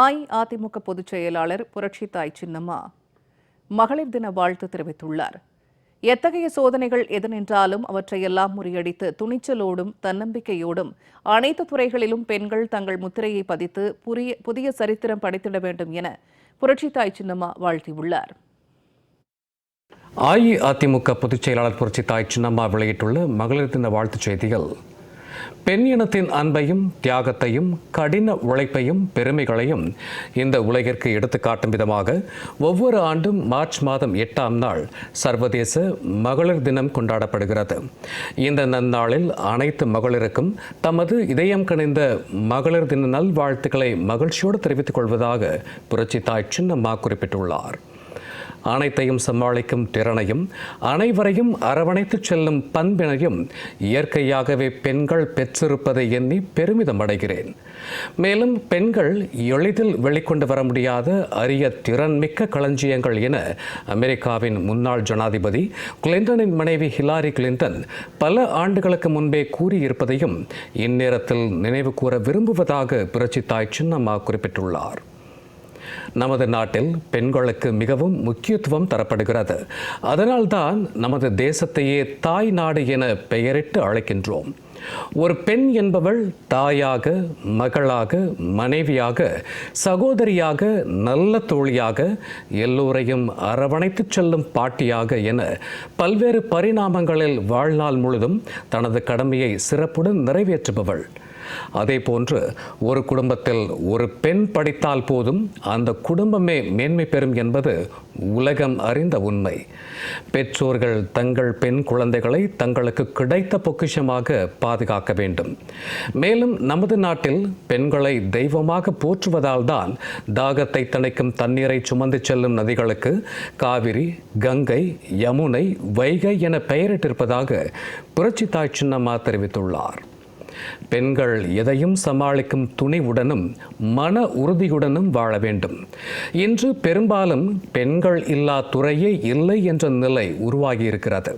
அஇஅதிமுக பொதுச் செயலாளர் புரட்சி தாய் சின்னம்மா மகளிர் தின வாழ்த்து தெரிவித்துள்ளார். எத்தகைய சோதனைகள் எதனென்றாலும் அவற்றையெல்லாம் முறியடித்து துணிச்சலோடும் தன்னம்பிக்கையோடும் அனைத்து துறைகளிலும் பெண்கள் தங்கள் முத்திரையை பதித்து புரிய புதிய சரித்திரம் படைத்திட வேண்டும் என புரட்சி தாய் சின்னம்மா வாழ்த்தியுள்ளார். அஇஅதிமுக பொதுச் செயலாளர் புரட்சி தாய் சின்னம்மா வெளியிட்டுள்ள மகளிர் தின வாழ்த்துச் செய்திகள். பெண் இனத்தின் அன்பையும் தியாகத்தையும் கடின உழைப்பையும் பெருமைகளையும் இந்த உலகிற்கு எடுத்துக்காட்டும் விதமாக ஒவ்வொரு ஆண்டும் மார்ச் மாதம் எட்டாம் நாள் சர்வதேச மகளிர் தினம் கொண்டாடப்படுகிறது. இந்த நன்னாளில் அனைத்து மகளிருக்கும் தமது இதயம் கணிந்த மகளிர் தின நல்வாழ்த்துக்களை மகிழ்ச்சியோடு தெரிவித்துக் கொள்வதாக புரட்சி தாய் சின்னம்மா குறிப்பிட்டுள்ளார். அனைத்தையும் சமாளிக்கும் திறனையும் அனைவரையும் அரவணைத்துச் செல்லும் பண்பினையும் இயற்கையாகவே பெண்கள் பெற்றிருப்பதை எண்ணி பெருமிதம் அடைகிறேன். மேலும் பெண்கள் எளிதில் வெளிக்கொண்டு வர முடியாத அரிய திறன்மிக்க களஞ்சியங்கள் என அமெரிக்காவின் முன்னாள் ஜனாதிபதி கிளின்டனின் மனைவி ஹிலாரி கிளின்டன் பல ஆண்டுகளுக்கு முன்பே கூறியிருப்பதையும் இந்நேரத்தில் நினைவு கூற விரும்புவதாக புரட்சி தாய் சின்னம்மா குறிப்பிட்டுள்ளார். நமது நாட்டில் பெண்களுக்கு மிகவும் முக்கியத்துவம் தரப்படுகிறது. அதனால்தான் நமது தேசத்தையே தாய் நாடு என பெயரிட்டு அழைக்கின்றோம். ஒரு பெண் என்பவள் தாயாக மகளாக மனைவியாக சகோதரியாக நல்ல தோழியாக எல்லோரையும் அரவணைத்துச் செல்லும் பாட்டியாக என பல்வேறு பரிணாமங்களில் வாழ்நாள் முழுதும் தனது கடமையை சிறப்புடன் நிறைவேற்றுபவள். அதே போன்று ஒரு குடும்பத்தில் ஒரு பெண் படித்தால் போதும் அந்த குடும்பமே மேன்மை பெறும் என்பது உலகம் அறிந்த உண்மை. பெற்றோர்கள் தங்கள் பெண் குழந்தைகளை தங்களுக்கு கிடைத்த பொக்கிஷமாக பாதுகாக்க வேண்டும். மேலும் நமது நாட்டில் பெண்களை தெய்வமாக போற்றுவதால் தான் தாகத்தை தணிக்கும் தண்ணீரை சுமந்து செல்லும் நதிகளுக்கு காவிரி கங்கை யமுனை வைகை என பெயரிட்டிருப்பதாக புரட்சி தாய் சின்னம்மா தெரிவித்துள்ளார். பெண்கள் எதையும் சமாளிக்கும் துணிவுடனும் மன உறுதியுடனும் வாழ வேண்டும். இன்று பெரும்பாலும் பெண்கள் இல்லா துறையே இல்லை என்ற நிலை உருவாகியிருக்கிறது.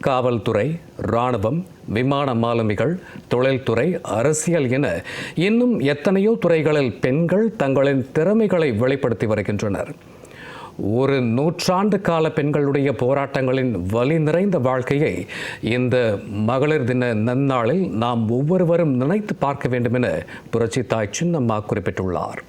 காவல்துறை இராணுவம் விமான மாலுமிகள் தொழில்துறை அரசியல் என இன்னும் எத்தனையோ துறைகளில் பெண்கள் தங்களின் திறமைகளை வெளிப்படுத்தி வருகின்றனர். ஒரு நூற்றாண்டு கால பெண்களுடைய போராட்டங்களின் வலி நிறைந்த வாழ்க்கையை இந்த மகளிர் தின நன்னாளில் நாம் ஒவ்வொருவரும் நினைத்து பார்க்க வேண்டும் என புரட்சி தாய் சின்னம்மா குறிப்பிட்டுள்ளார்.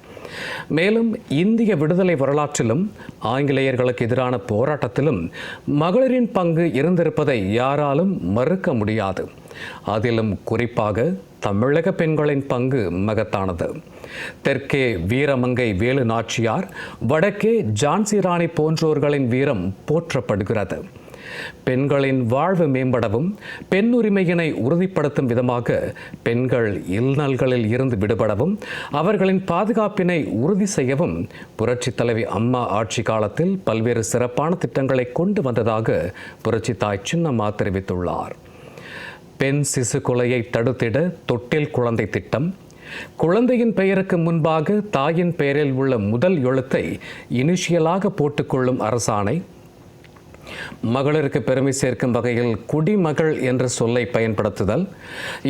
மேலும் இந்திய விடுதலை வரலாற்றிலும் ஆங்கிலேயர்களுக்கு எதிரான போராட்டத்திலும் மகளிரின் பங்கு இருந்திருப்பதை யாராலும் மறுக்க முடியாது. அதிலும் குறிப்பாக தமிழக பெண்களின் பங்கு மகத்தானது. தெற்கே வீரமங்கை வேலு நாச்சியார் வடக்கே ஜான்சி ராணி போன்றோர்களின் வீரம் போற்றப்படுகிறது. பெண்களின் வாழ்வு மேம்படவும் பெண் உரிமையினை உறுதிப்படுத்தும் விதமாக பெண்கள் இல்நல்களில் இருந்து விடுபடவும் அவர்களின் பாதுகாப்பினை உறுதி செய்யவும் புரட்சி தலைவி அம்மா ஆட்சி காலத்தில் பல்வேறு சிறப்பான திட்டங்களை கொண்டு வந்ததாக புரட்சி தாய் சின்னம்மா தெரிவித்துள்ளார். பெண் சிசு கொலையை தடுத்திட தொட்டில் குழந்தை திட்டம். குழந்தையின் பெயருக்கு முன்பாக தாயின் பெயரில் உள்ள முதல் எழுத்தை இனிஷியலாக போட்டுக்கொள்ளும் அரசாணை. மகளிருக்கு பெருமை சேர்க்கும் வகையில் குடிமகள் என்ற சொல்லை பயன்படுத்துதல்.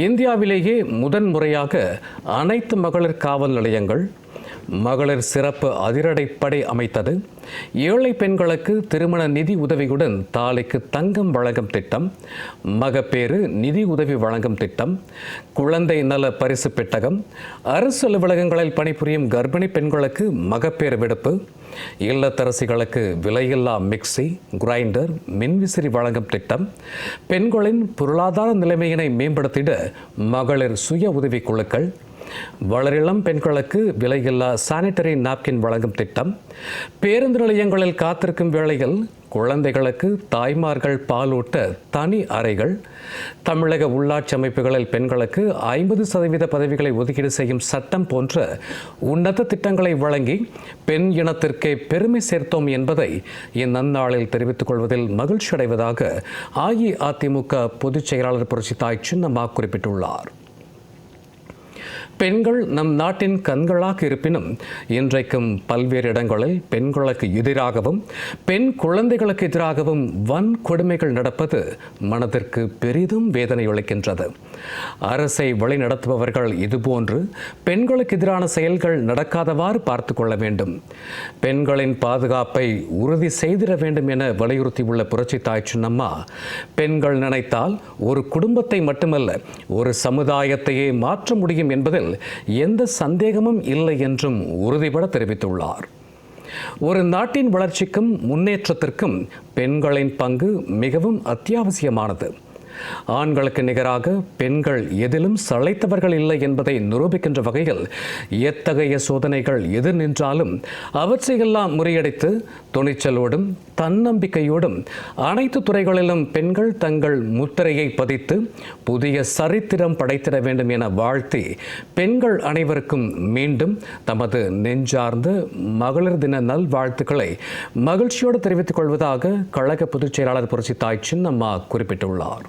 இந்தியாவிலேயே முதன்முறையாக அனைத்து மகளிர் காவல் நிலையங்கள் மகளிர் சிறப்பு அதிரடைப்படை அமைத்தது. ஏழை பெண்களுக்கு திருமண நிதி உதவியுடன் தாலிக்கு தங்கம் வழங்கும் திட்டம் மகப்பேறு நிதி உதவி வழங்கும் திட்டம் குழந்தை நல பரிசு பெட்டகம் அரசு அலுவலகங்களில் பணிபுரியும் கர்ப்பிணி பெண்களுக்கு மகப்பேறு விடுப்பு இல்லத்தரசிகளுக்கு விலையில்லா மிக்சி கிரைண்டர் மின்விசிறி வழங்கும் திட்டம் பெண்களின் பொருளாதார நிலைமையினை மேம்படுத்திட மகளிர் சுய உதவிக் குழுக்கள் வளரிளம் பெண்களுக்கு விலையில்லா சானிட்டரி நாப்கின் வழங்கும் திட்டம். பேருந்து நிலையங்களில் காத்திருக்கும் வேளையில் குழந்தைகளுக்கு தாய்மார்கள் பாலூட்ட தனி அறைகள். தமிழக உள்ளாட்சி அமைப்புகளில் பெண்களுக்கு ஐம்பது சதவீத பதவிகளை ஒதுக்கீடு செய்யும் சட்டம் போன்ற உன்னத திட்டங்களை வழங்கி பெண் இனத்திற்கே பெருமை சேர்த்தோம் என்பதை இந்நன்னாளில் தெரிவித்துக் கொள்வதில் மகிழ்ச்சி அடைவதாக அஇஅதிமுக பொதுச் செயலாளர் புரட்சி தாய் சின்னம்மா குறிப்பிட்டுள்ளார். பெண்கள் நம் நாட்டின் கண்களாக இருப்பினும் இன்றைக்கும் பல்வேறு இடங்களில் பெண்களுக்கு எதிராகவும் பெண் குழந்தைகளுக்கு எதிராகவும் வன்கொடுமைகள் நடப்பது மனதிற்கு பெரிதும் வேதனை அளிக்கின்றது. அரசை வழிநடத்துபவர்கள் இதுபோன்று பெண்களுக்கு எதிரான செயல்கள் நடக்காதவாறு பார்த்து கொள்ள வேண்டும். பெண்களின் பாதுகாப்பை உறுதி செய்திட வேண்டும் என வலியுறுத்தியுள்ள புரட்சி தாய் சின்னம்மா பெண்கள் நினைத்தால் ஒரு குடும்பத்தை மட்டுமல்ல ஒரு சமுதாயத்தையே மாற்ற முடியும் என்பதில் எந்த சந்தேகமும் இல்லை என்றும் உறுதிபட தெரிவித்துள்ளார். ஒரு நாட்டின் வளர்ச்சிக்கும் முன்னேற்றத்திற்கும் பெண்களின் பங்கு மிகவும் அத்தியாவசியமானது. ஆண்களுக்கு நிகராக பெண்கள் எதிலும் சளைத்தவர்கள் இல்லை என்பதை நிரூபிக்கின்ற வகையில் எத்தகைய சோதனைகள் எதிர் நின்றாலும் அவற்றையெல்லாம் முறியடித்து துணிச்சலோடும் தன்னம்பிக்கையோடும் அனைத்து துறைகளிலும் பெண்கள் தங்கள் முத்திரையை பதித்து புதிய சரித்திரம் படைத்திட வேண்டும் என வாழ்த்தி பெண்கள் அனைவருக்கும் மீண்டும் தமது நெஞ்சார்ந்த மகளிர் தின நல்வாழ்த்துக்களை மகிழ்ச்சியோடு தெரிவித்துக் கொள்வதாக கழக பொதுச் செயலாளர் புரட்சி தாய் சின்னம்மா குறிப்பிட்டுள்ளார்.